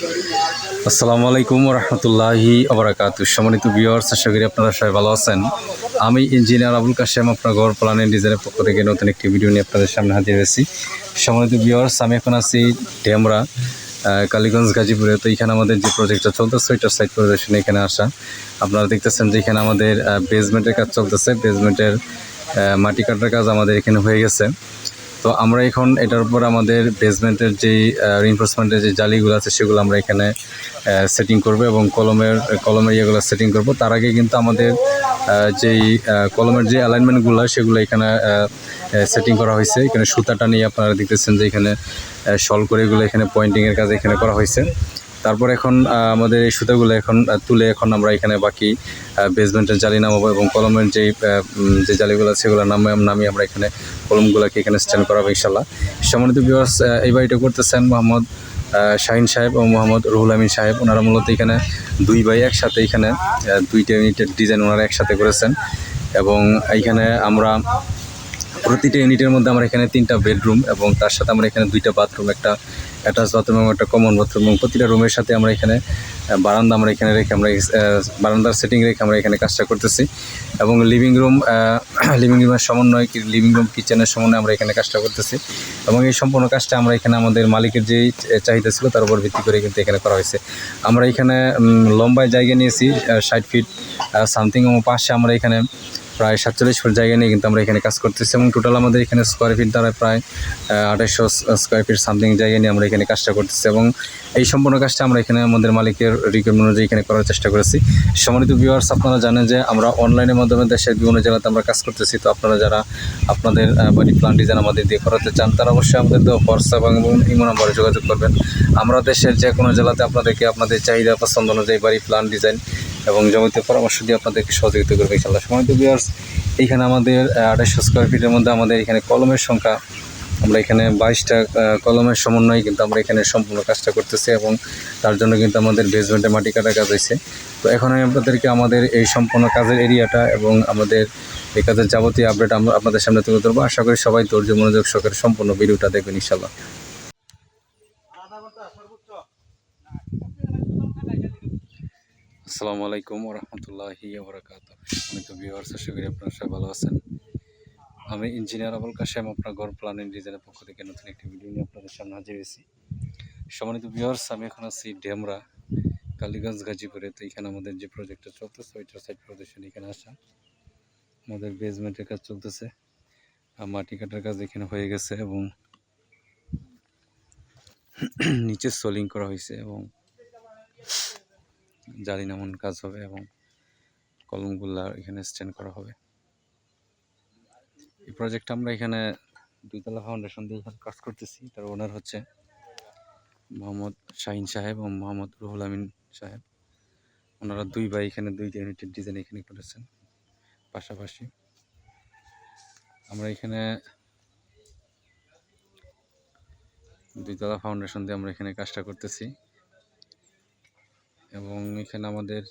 আসসালামু আলাইকুম রহমতুল্লাহি আবরাকাত সম্মানিত ভিউয়ার্স, আশা করি আপনারা সবাই ভালো আছেন। আমি ইঞ্জিনিয়ার আবুল কাশেম আপনার ঘর প্ল্যানের ডিজাইনের পক্ষ থেকে নতুন একটি ভিডিও নিয়ে আপনাদের সামনে হাজির হয়েছি। সম্মানিত ভিউয়ার্স, আমি এখন আছি ডেমরা কালীগঞ্জ, গাজীপুরে। তো এখানে আমাদের যে প্রজেক্টটা চলতেছে ওইটার সাইট পরিদর্শনে এখানে আসা। আপনারা দেখতেছেন যে এখানে আমাদের বেসমেন্টের কাজ চলতেছে। বেসমেন্টের মাটি কাটার কাজ আমাদের এখানে হয়ে গেছে। তো আমরা এখন এটার উপর আমাদের বেসমেন্টের যেই রিনফোর্সমেন্টের যে জালিগুলো আছে সেগুলো আমরা এখানে সেটিং করব এবং কলমের কলমের ইয়েগুলো সেটিং করব। তার আগে কিন্তু আমাদের যেই কলমের যে অ্যালাইনমেন্টগুলো সেগুলো এখানে সেটিং করা হয়েছে। এখানে সুতাটা নিয়ে আপনারা দেখতেছেন যে এখানে সল করে এগুলো এখানে পয়েন্টিংয়ের কাজ এখানে করা হয়েছে। তারপর এখন আমাদের এই সুতাগুলো এখন তুলে এখন আমরা এখানে বাকি বেসমেন্টের জালি নামাবো এবং কলমের যে যে জালিগুলো আছে সেগুলো নামে নামিয়ে আমরা এখানে কলমগুলোকে এখানে স্ট্যান্ড করাবো ইনশাল্লাহ সম্মানিত ভিউয়ার্স এই বাড়িটা করতেছেন মোহাম্মদ শাহিন সাহেব ও মোহাম্মদ রুহুল আমিন সাহেব। ওনারা মূলত এখানে দুই ভাই একসাথে এখানে দুইটা ইউনিটের ডিজাইন ওনারা একসাথে করেছেন এবং এইখানে আমরা প্রতিটা ইউনিটের মধ্যে আমরা এখানে তিনটা বেডরুম এবং তার সাথে আমরা এখানে দুইটা বাথরুম একটা অ্যাটাচ বাথরুম এবং একটা কমন বাথরুম এবং প্রতিটা রুমের সাথে আমরা এখানে বারান্দা আমরা এখানে রেখে আমরা বারান্দার সেটিং রেখে আমরা এখানে কাজটা করতেছি। এবং লিভিং রুম লিভিং রুমের সমন্বয় লিভিং রুম কিচেনের সমন্বয়ে আমরা এখানে কাজটা করতেছি। এবং এই সম্পূর্ণ কাজটা আমরা এখানে আমাদের মালিকের যেই চাহিদা ছিল তার উপর ভিত্তি করে কিন্তু এখানে করা হয়েছে। আমরা এখানে লম্বায় জায়গা নিয়েছি ষাট ফিট সামথিং এবং পাশে আমরা এখানে প্রায় সাতচল্লিশ ফুট জায়গা নিয়ে কিন্তু আমরা এখানে কাজ করতেছি এবং টোটাল আমাদের এখানে স্কোয়ার ফিট দ্বারা প্রায় আঠাশশো স্কোয়ার ফিট সামথিং জায়গা নিয়ে আমরা এখানে কাজটা করতেছি এবং এই সম্পূর্ণ কাজটা আমরা এখানে আমাদের মালিকের রিকোয়ারমেন্ট অনুযায়ী এখানে করার চেষ্টা করেছি। সম্মানিত ভিউয়ার্স আপনারা জানেন যে আমরা অনলাইনের মাধ্যমে দেশের বিভিন্ন জেলাতে আমরা কাজ করতেছি। তো আপনারা যারা আপনাদের বাড়ি প্ল্যান ডিজাইন আমাদের দিয়ে করাতে চান, তারা অবশ্যই আমাদের দেওয়া হোয়াটসঅ্যাপ এবং ইমো নম্বরে যোগাযোগ করবেন। আমরা দেশের যে কোনো জেলাতে আপনাদেরকে আপনাদের চাহিদা পছন্দ অনুযায়ী বাড়ি প্ল্যান ডিজাইন এবং জমিতে পরামর্শ দিয়ে আপনাদেরকে সহযোগিতা করবে ইনশাল্লাহ সম্মানিত ভিউয়ার্স এইখানে আমাদের আড়াইশো স্কোয়ার ফিটের মধ্যে আমাদের এখানে কলমের সংখ্যা, আমরা এখানে বাইশটা কলমের সমন্বয়ে কিন্তু আমরা এখানে সম্পূর্ণ কাজটা করতেছি এবং তার জন্য কিন্তু আমাদের বেসমেন্টে মাটি কাটা কাজ হয়েছে। তো এখন আমি আপনাদেরকে আমাদের এই সম্পূর্ণ কাজের এরিয়াটা এবং আমাদের এই কাজের যাবতীয় আপডেট আমরা আপনাদের সামনে তুলে ধরবো। আশা করি সবাই ধৈর্য, মনোযোগ সহকারে সম্পূর্ণ ভিডিওটা দেখবেন ইনশাল্লাহ আসসালামু আলাইকুম রহমতুল্লাহি বরাকাত অনেক ভিউয়ার্স আশা করি আপনারা সবাই ভালো আছেন। আমি ইঞ্জিনিয়ার আবুল কাশেম, আপনার ঘর প্ল্যানিং ডিজাইনের পক্ষ থেকে নতুন একটি ভিডিও নিয়ে আপনাদের সামনে হাজির হয়েছি। সম্মানিত ভিউয়ার্স আমি এখন আছি ডেমরা, কালীগঞ্জ, গাজীপুরে। তো এখানে আমাদের যে প্রজেক্টটা চলতেছে, ওইটার সাইড প্রদর্শন এখানে আসা। আমাদের বেজমেন্টের কাজ চলতেছে। আর মাটি কাটার কাজ এখানে হয়ে গেছে এবং নিচে সোলিং করা হয়েছে এবং জালি নামন কাজ হবে এবং কলমগুলা এখানে স্ট্যান্ড করা হবে। এই প্রজেক্টটা আমরা এখানে দুইতলা ফাউন্ডেশন দিয়ে কাজ করতেছি, তার ওনার হচ্ছে মোহাম্মদ শাহিন সাহেব এবং মোহাম্মদ রুহুল আমিন সাহেব। ওনারা দুই ভাই এখানে দুইটা ইউনিটের ডিজাইন এখানে করেছেন, পাশাপাশি। আমরা এখানে দুইতলা ফাউন্ডেশন দিয়ে আমরা এখানে কাজটা করতেছি। এবং এখানে আমাদের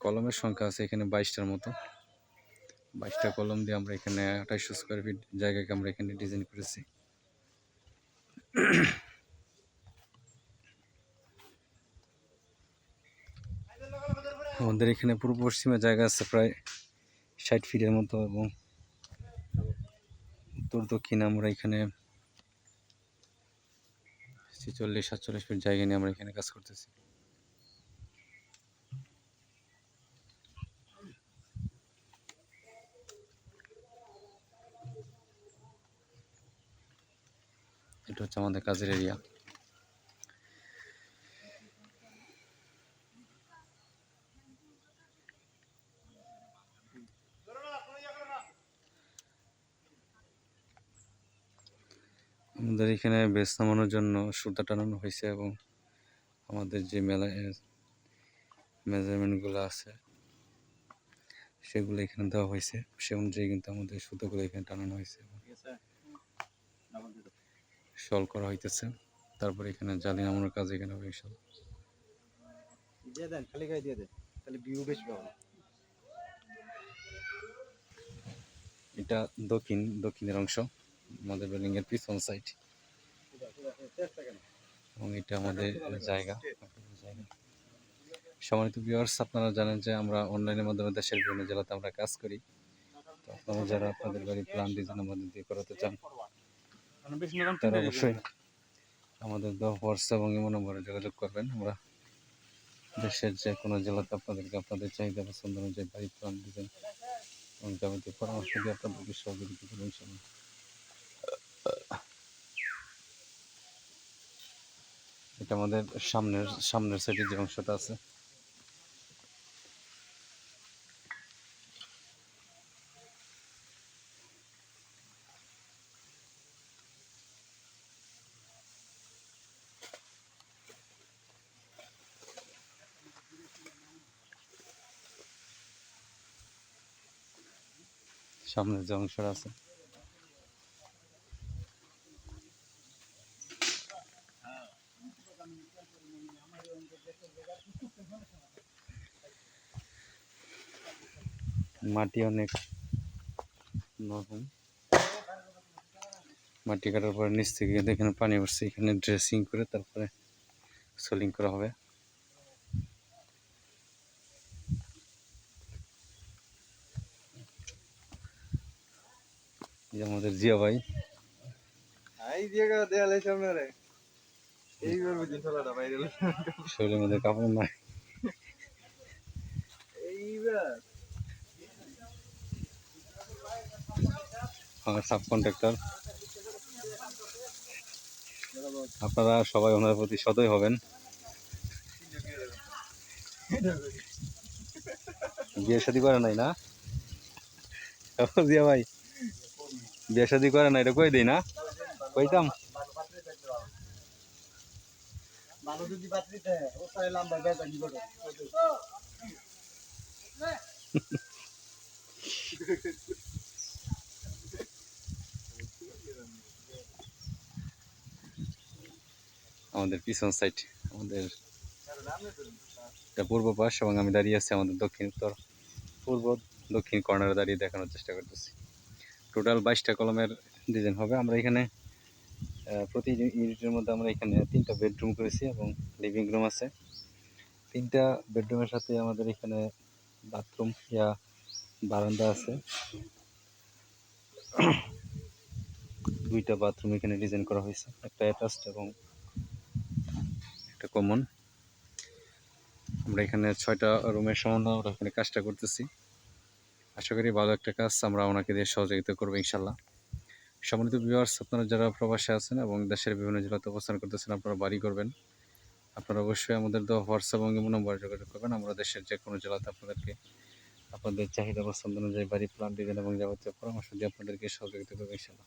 কলমের সংখ্যা আছে এখানে বাইশটার মতো। বাইশটা কলম দিয়ে আমরা এখানে আঠাইশো স্কোয়ার ফিট জায়গাকে আমরা এখানে ডিজাইন করেছি। আমাদের এখানে পূর্ব পশ্চিমে জায়গা আছে প্রায় ষাট ফিটের মতো এবং উত্তর, দক্ষিণে আমরা এখানে ছেচল্লিশ সাতচল্লিশ ফিট জায়গা নিয়ে আমরা এখানে কাজ করতেছি। হচ্ছে আমাদের কাজের এরিয়া আমাদের এখানে বেশ নামানোর জন্য সুতা টানানো হয়েছে এবং আমাদের যে মেলা মেজারমেন্টগুলো আছে, সেগুলো এখানে দেওয়া হয়েছে। সে অনুযায়ী কিন্তু আমাদের সুতাগুলো এখানে টানানো হয়েছে। শল করা হইতেছে। তারপরে এখানে জালি নামানোর কাজ এখানে হবে ইনশাল্লাহ। দিয়ে দেন খালি গায়ে দিয়ে দেন তাহলে ভিউ বেশি পাবো এটা দক্ষিণ দক্ষিণের অংশ আমাদের বিল্ডিং এর পিছন সাইড এবং এটা আমাদের জায়গা। জায়গা সম্মানিত ভিউয়ার্স আপনারা জানেন যে আমরা অনলাইনের মাধ্যমে দেশের বিভিন্ন জেলাতে আমরা কাজ করি। তো আপনারা যারা আপনাদের বাড়ি প্ল্যান ডিজাইন আমাদের দিয়ে করাতে চান তারা অবশ্যই আমাদের হোয়াটসঅ্যাপ এবং ইমো নম্বরে যোগাযোগ করবেন। আমরা দেশের যে কোনো জেলাতে আপনাদেরকে আপনাদের চাহিদা পছন্দ অনুযায়ী বাড়ি প্ল্যান ডিজাইন এবং যাবতীয় পরামর্শ দিয়ে আপনাদেরকে সহযোগিতা করব ইনশাল্লাহ এটা আমাদের সামনের সামনের সাইডে যে অংশটা আছে। সামনের যে অংশটা আছে। মাটি অনেক নরম। মাটি কাটার পরে নিচ থেকে এখানে পানি উঠছে এখানে ড্রেসিং করে তারপরে সোলিং করা হবে। যে আমাদের জিয়া ভাই। শরীরের মধ্যে কাপড় নাই। আমার সাব কন্ট্রাক্টর আপনারা সবাই ওনার প্রতি সদয় হবেন। বিয়ে শাদি করে নাই না? জিয়া ভাই। বিয়ে করে না, এটা কই দেই না? কইতাম। আমাদের পিছন সাইড আমাদের পূর্ব পাশ এবং আমি দাঁড়িয়ে আছি আমাদের দক্ষিণ উত্তর। পূর্ব দক্ষিণ কর্নারে দাঁড়িয়ে দেখানোর চেষ্টা করতেছি। টোটাল বাইশটা কলমের ডিজাইন হবে। আমরা এখানে প্রতি ইউনিটের মধ্যে আমরা এখানে তিনটা বেডরুম করেছি এবং লিভিং রুম আছে। তিনটা বেডরুমের সাথে আমাদের এখানে বাথরুম ইয়া বারান্দা আছে। দুইটা বাথরুম এখানে ডিজাইন করা হয়েছে, একটা অ্যাটাচড এবং একটা কমন। আমরা এখানে ছয়টা রুমের সমন্বয় আমরা এখানে কাজটা করতেছি। আশা করি ভালো একটা কাজ আমরা ওনাকে দিয়ে সহযোগিতা করব ইনশাল্লাহ। সম্মানিত ভিউয়ার্স আপনারা যারা প্রবাসে আছেন এবং দেশের বিভিন্ন জেলাতে অবস্থান করতেছেন, আপনারা বাড়ি করবেন। আপনারা অবশ্যই আমাদের তো হোয়াটসঅ্যাপ এবং ইমো নম্বরে যোগাযোগ করবেন। আমরা দেশের যে কোনো জেলাতে আপনাদেরকে আপনাদের চাহিদা পছন্দ অনুযায়ী বাড়ি, প্ল্যান, ডিজাইন এবং যাবতীয় পরামর্শ দিয়ে আপনাদেরকে সহযোগিতা করব ইনশাল্লাহ।